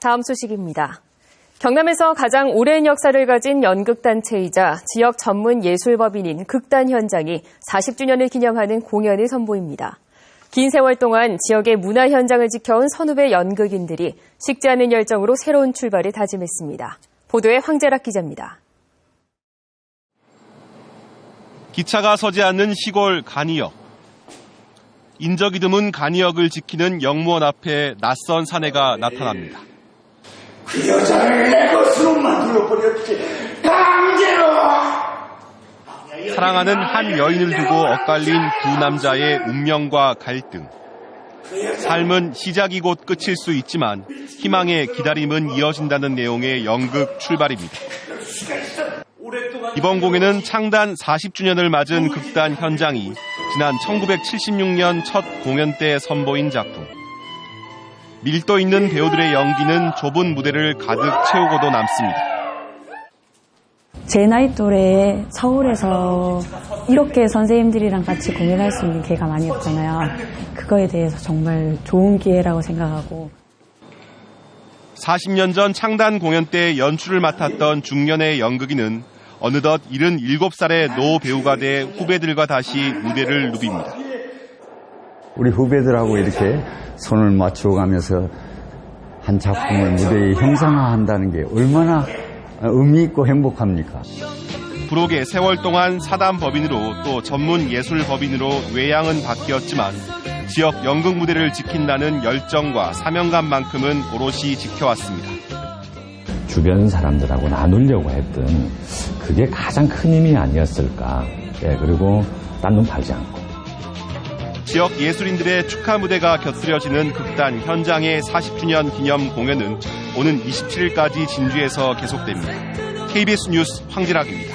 다음 소식입니다. 경남에서 가장 오랜 역사를 가진 연극단체이자 지역 전문 예술법인인 극단 현장이 40주년을 기념하는 공연을 선보입니다. 긴 세월 동안 지역의 문화 현장을 지켜온 선후배 연극인들이 식지 않은 열정으로 새로운 출발을 다짐했습니다. 보도에 황재락 기자입니다. 기차가 서지 않는 시골 간이역. 인적이 드문 간이역을 지키는 영무원 앞에 낯선 사내가 나타납니다. 그 여자를 내 것으로 만들어버렸지 강제로 사랑하는 한 여인을 두고 엇갈린 두 남자의 운명과 갈등. 삶은 시작이 곧 끝일 수 있지만 희망의 기다림은 이어진다는 내용의 연극 출발입니다. 이번 공연은 창단 40주년을 맞은 극단 현장이 지난 1976년 첫 공연 때 선보인 작품. 밀도 있는 배우들의 연기는 좁은 무대를 가득 채우고도 남습니다. 제 나이 또래에 서울에서 이렇게 선생님들이랑 같이 공연할 수 있는 기회가 많이 없잖아요. 그거에 대해서 정말 좋은 기회라고 생각하고 40년 전 창단 공연 때 연출을 맡았던 중년의 연극인은 어느덧 77살의 노 배우가 돼 후배들과 다시 무대를 누빕니다. 우리 후배들하고 이렇게 손을 맞추어 가면서 한 작품을 무대에 형상화한다는 게 얼마나 의미 있고 행복합니까? 부록의 세월 동안 사단 법인으로 또 전문 예술 법인으로 외양은 바뀌었지만 지역 연극 무대를 지킨다는 열정과 사명감만큼은 오롯이 지켜왔습니다. 주변 사람들하고 나누려고 했던 그게 가장 큰 힘이 아니었을까. 예, 그리고 딴눈 팔지 않고. 지역 예술인들의 축하 무대가 곁들여지는 극단 현장의 40주년 기념 공연은 오는 27일까지 진주에서 계속됩니다. KBS 뉴스 황지락입니다.